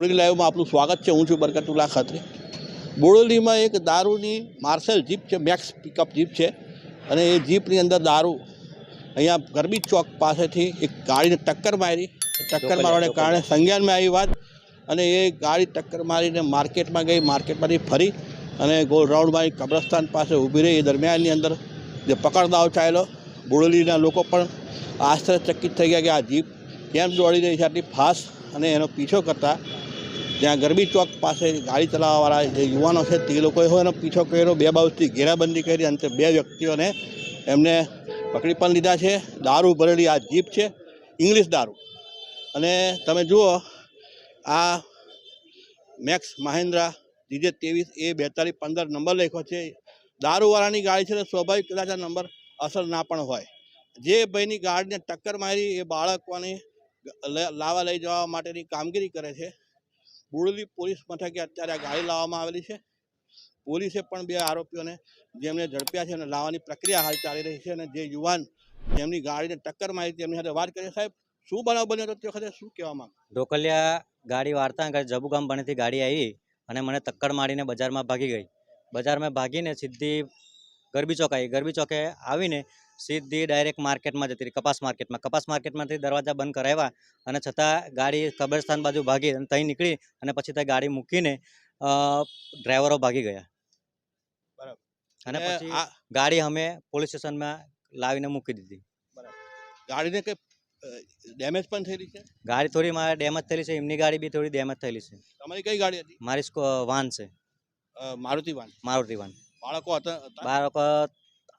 લાઈવમાં આપનું સ્વાગત છે. હું છું બરકતુલ્લા ખત્રી. બોડોલીમાં એક દારૂની માર્શલ જીપ છે મેક્સ પિકઅપ જીપ છે અને એ જીપની અંદર દારૂ અહીંયા ગરબી ચોક પાસેથી એક ગાડીને ટક્કર મારી. ટક્કર મારવાને કારણે સંજ્ઞાનમાં આવી વાત અને એ ગાડી ટક્કર મારીને માર્કેટમાં ગઈ. માર્કેટમાંથી ફરી અને ગોલ રાઉન્ડ મારી કબ્રસ્તાન પાસે ઊભી રહી. એ દરમિયાનની અંદર જે પકડદાવ ચાલ્યો. બોડોલીના લોકો પણ આશ્ચર્યચકિત થઈ ગયા કે આ જીપ કેમ દોડી રહી છે? આટલી ફાસ્ટ અને એનો પીછો કરતા જ્યાં ગરબી ચોક પાસે ગાડી ચલાવવાવાળા જે યુવાનો છે તે લોકોએ હોય એનો પીછો કર્યો, બે બાજુથી ઘેરાબંધી કરી અંતે બે વ્યક્તિઓને એમને પકડી પણ લીધા છે. દારૂ ભરેલી આ જીપ છે, ઇંગ્લિશ દારૂ. અને તમે જુઓ, આ મેક્સ મહેન્દ્રા, જીજે ત્રેવીસ, એ બેતાલીસ, પંદર નંબર લખ્યો છે. દારૂવાળાની ગાડી છે તો સ્વાભાવિક કદાચ આ નંબર અસર ના પણ હોય. જે ભાઈની ગાડીને ટક્કર મારી એ બાળકોને લાવા લઈ જવા માટેની કામગીરી કરે છે. બોડેલી પોલીસ મથકે અત્યારે આ ગાડી લાવવામાં આવેલી છે. પોલીસે પણ બે આરોપીઓને જેમને ઝડપ્યા છે અને લાવવાની પ્રક્રિયા હાલ ચાલી રહી છે અને જે યુવાન જેમની ગાડીને ટક્કર મારી તેમની સાથે વાત કરીએ. સાહેબ, શું બનાવ બન્યો હતો તે વખતે? શું કહેવા માંગ? ઢોકલિયા ગાડી વાર્તા જબુ બનેથી ગાડી આવી અને મને ટક્કર મારીને બજારમાં ભાગી ગઈ. બજારમાં ભાગીને સીધી ગરબી ચોક આવી. ગરબી ચોકે આવીને સીધી ડાયરેક્ટ માર્કેટમાં જતી રહી કપાસ માર્કેટમાં. કપાસ માર્કેટમાંથી દરવાજા બંધ કરાવ્યા અને છતાં ગાડી કબ્રસ્તાન બાજુ ભાગી અને ત્યાં નીકળી અને પછી ત્યાં ગાડી મૂકીને ડ્રાઈવરો ભાગી ગયા. બરાબર. અને પછી ગાડી અમે પોલીસ સ્ટેશનમાં લાવીને મૂકી દીધી. ગાડીને કઈ ડેમેજ પણ થયેલી છે? ગાડી થોડી મારે ડેમેજ થયેલી છે એમની ગાડી બી થોડી ડેમેજ થયેલી છે. તમારી કઈ ગાડી હતી? મારી વાન છે. મારુતિ વાન. મારુતિ વાન. બાળકો હતા? બાળકો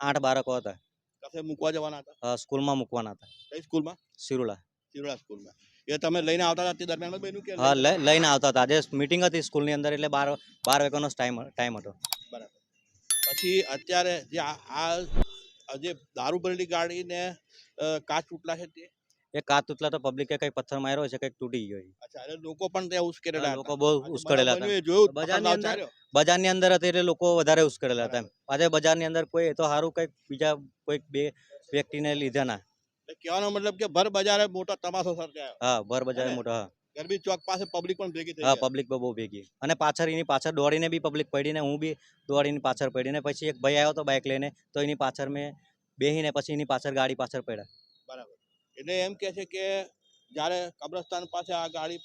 આઠ બાળકો હતા. કશે મૂકવા જવાના હતા? અ, સ્કૂલમાં મૂકવાના હતા. કઈ સ્કૂલમાં? સિરુલા શિવડા સ્કૂલમાં. એ તમે લઈને આવતા હતા? તે દરમિયાન બન્યું કે હા લઈ- લઈને આવતા હતા. આજે મીટિંગ હતી સ્કૂલની અંદર એટલે બાર બાર વાગ્યાનો ટાઈમ ટાઈમ હતો. બરાબર. પછી અત્યારે જે આ આ- આ જે દારૂ ભરેલી ગાડીને અ, કાચ તૂટલા છે તે? એ કાચ તૂટલા તો પબ્લિકે કઈ પથ્થર માર્યો છે કંઈક તૂટી ગયો અચ્છા એટલે લોકો પણ ત્યાં ઉશ્કેરેલા લોકો બહુ ઉશ્કેરેલા હતા. બજારની અંદર- બજારની અંદર હતી એટલે લોકો વધારે ઉશ્કેરેલા હતા આજે બજારની અંદર કોઈ તો સારું કંઈક બીજા કોઈક બે વ્યક્તિને લીધા ના કહેવાનો મતલબ કે ભર બજારે મોટો તમાશો સર્જાયો. હા ભર બજારે મોટો હા. ગરબી ચોક પાસે પબ્લિક પણ ભેગી થઈ હા પબ્લિક બહુ ભેગી. અને પાછળ એની પાછળ દોડીને બી પબ્લિક પડીને હું બી દોડીને પાછળ પડીને પછી એક ભાઈ આવ્યો તો બાઇક લઈને તો એની પાછળ મેં બેહીને પછી એની પાછળ ગાડી પાછળ પડ્યા. બરાબર. એટલે એમ કે છે કે જ્યારે કબ્રસ્તાન પાસે આ ગાડી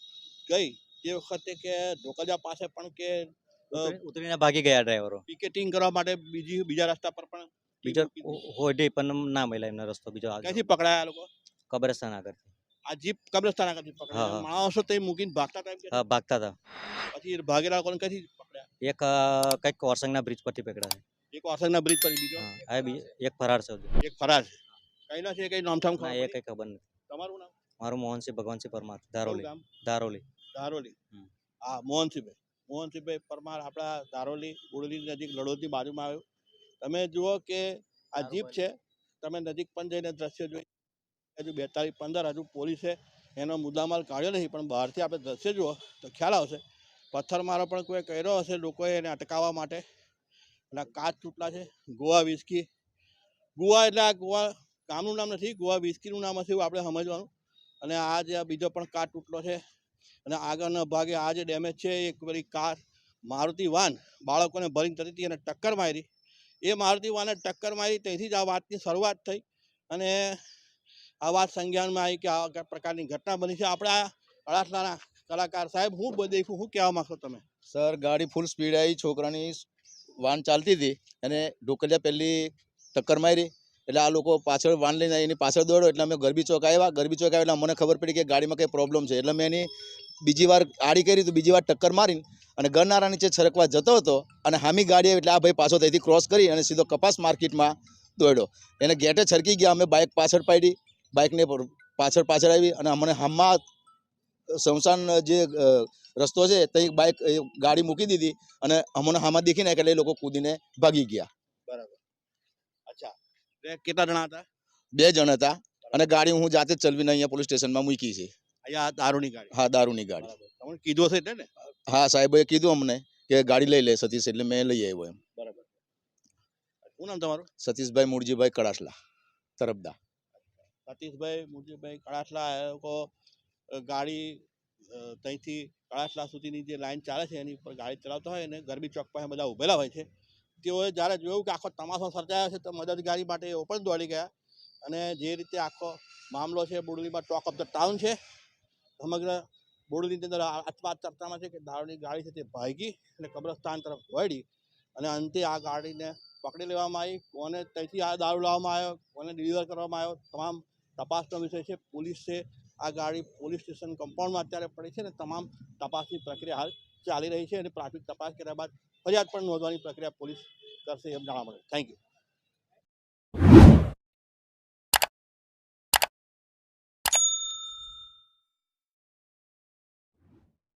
ગઈ તે વખતે કે ઢોકલિયા પાસે પણ કે ઉતરી- ઉતરીને ભાગી ગયા ડ્રાઈવરો? પિકેટિંગ કરવા માટે બીજી બીજા રસ્તા પર પણ બીજો ટીમ મૂકી હોડી પણ ના મળ્યા એમનો રસ્તો બીજો આગળ ક્યાંથી પકડાયા આ લોકો? કબ્રસ્તાન આગળ આ જીપ કબ્રસ્તાન આગળથી હા, પકડાયા હા. માણસો તે મૂકીને ભાગતા હતા એમ કે હા ભાગતા હતા. પછી ભાગેલા લોકોને ક્યાંથી પકડ્યા? એક અ, કંઈક ઓરસંગના બ્રિજ પરથી પકડ્યા. છે એક વાસણના બ્રિજ પર બીજો? હા આ બી એક ફરાર છે હજુ. એક ફરાર છે. કઈ નથી કઈ નામઠામ ના એ કંઈ ખબર નથી. તમારું નામ? મારું મોહનસિંહ ભગવાનસિંહ પરમાર ધારોલી. ગામ? ધારોલી. ધારોલી. હમ. હા મોહનસિંહભાઈ. મોહનસિંહભાઈ પરમાર આપણા ધારોલી બોડેલી નજીક લડોદની બાજુમાં આવ્યું. તમે જુઓ કે આ જીપ છે તમે નજીક પણ જઈને દ્રશ્ય જોઈ. હજુ બેતાલીસ પંદર હજુ પોલીસે એનો મુદ્દામાલ કાઢ્યો નથી પણ બહારથી આપણે દ્રશ્ય જુઓ તો ખ્યાલ આવશે. પથ્થરમારો પણ કોઈ કર્યો હશે લોકોએ એને અટકાવવા માટે. એટલે આ કાચ તૂટલા છે ગોવા વિસ્કી ગોવા એટલે આ ગોવા ગામનું નામ નથી, ગોવા વિસ્કીનું નામ હશે એવું આપણે સમજવાનું. અને આ જે બીજો પણ કાર તૂટલો છે, અને આગળના ભાગે આ જે ડેમેજ છે એક પેલી કાર, મારુતિ વાન, બાળકોને ભરીને થતી હતી અને ટક્કર મારી. એ મારુતિ વાને ટક્કર મારી, ત્યાંથી જ આ વાતની શરૂઆત થઈ. અને આ વાત સંજ્ઞાનમાં આવી કે આ પ્રકારની ઘટના બની છે. આપણા અડાસલાના કલાકાર સાહેબ, હું દેખું શું કહેવા માગશો તમે? સર, ગાડી ફૂલ સ્પીડ આવી, છોકરાની વાન ચાલતી હતી. અને ઢોકલિયા પહેલી ટક્કર મારી. એટલે આ લોકો પાછળ વાન લઈને એની પાછળ દોડ્યો એટલે અમે ગરબી ચોક આવ્યા. ગરબી ચોક આવ્યા એટલે મને ખબર પડી કે ગાડીમાં કંઈ પ્રોબ્લેમ છે. એટલે મેં એની બીજી વાર આડી કરી તો બીજી વાર ટક્કર મારીને અને ગરનારા નીચે છરકવા જતો હતો અને હામી ગાડી આવી એટલે આ ભાઈ પાછો ત્યાંથી ક્રોસ કરી અને સીધો કપાસ માર્કેટમાં દોડ્યો. એને ગેટે છરકી ગયા. અમે બાઇક પાછળ પાડી. બાઇકને પાછળ પાછળ આવી અને અમને હામમાં સંસાન જે રસ્તો છે ત્યાં બાઇક ગાડી મૂકી દીધી અને અમને હામાં દેખીને એટલે એ લોકો કૂદીને ભાગી ગયા. એટલે કેટલા જણા હતા? બે જણ હતા. અને ગાડી હું જાતે ચલવીને અહીંયા પોલીસ સ્ટેશનમાં મૂકી છે. અહીંયા દારૂની ગાડી. હા દારૂની ગાડી. તમને કીધું હશે એટલે ને? હા સાહેબે કીધું અમને કે ગાડી લઈ લે સતીશ એટલે મેં લઈ આવ્યો એમ. બરાબર. શું નામ તમારું? સતીશભાઈ મૂળજીભાઈ કડાસલા તરફદા સતીશભાઈ મુરજીભાઈ કડાસલા એ લોકો ગાડી ત્યાંથી કળાસલા સુધીની જે લાઈન ચાલે છે એની પર ગાડી ચલાવતા હોય અને ગરબી ચોક પાસે બધા ઊભેલા હોય છે. તેઓએ જ્યારે જોયું કે આખો તમાશો સર્જાયો છે, તો મદદગારી માટે એઓ પણ દોડી ગયા. અને જે રીતે આખો મામલો છે, બોડલીમાં ટોક ઓફ ધ ટાઉન છે, સમગ્ર બોડલીની અંદર વાત ચર્ચામાં છે કે દારૂની ગાડી છે તે ભાગી અને કબ્રસ્તાન તરફ દોડી અને અંતે આ ગાડીને પકડી લેવામાં આવી. કોને ત્યાંથી આ દારૂ લાવવામાં આવ્યો, કોને ડિલિવર કરવામાં આવ્યો, તમામ તપાસનો વિષય છે. પોલીસ છે આ ગાડી પોલીસ સ્ટેશન કમ્પાઉન્ડમાં અત્યારે પડી છે અને તમામ તપાસની પ્રક્રિયા હાલ ચાલી રહી છે અને પ્રાથમિક તપાસ કર્યા બાદ ફરિયાદ પણ નોંધવાની પ્રક્રિયા પોલીસ કરશે એમ જાણવા મળે. Thank you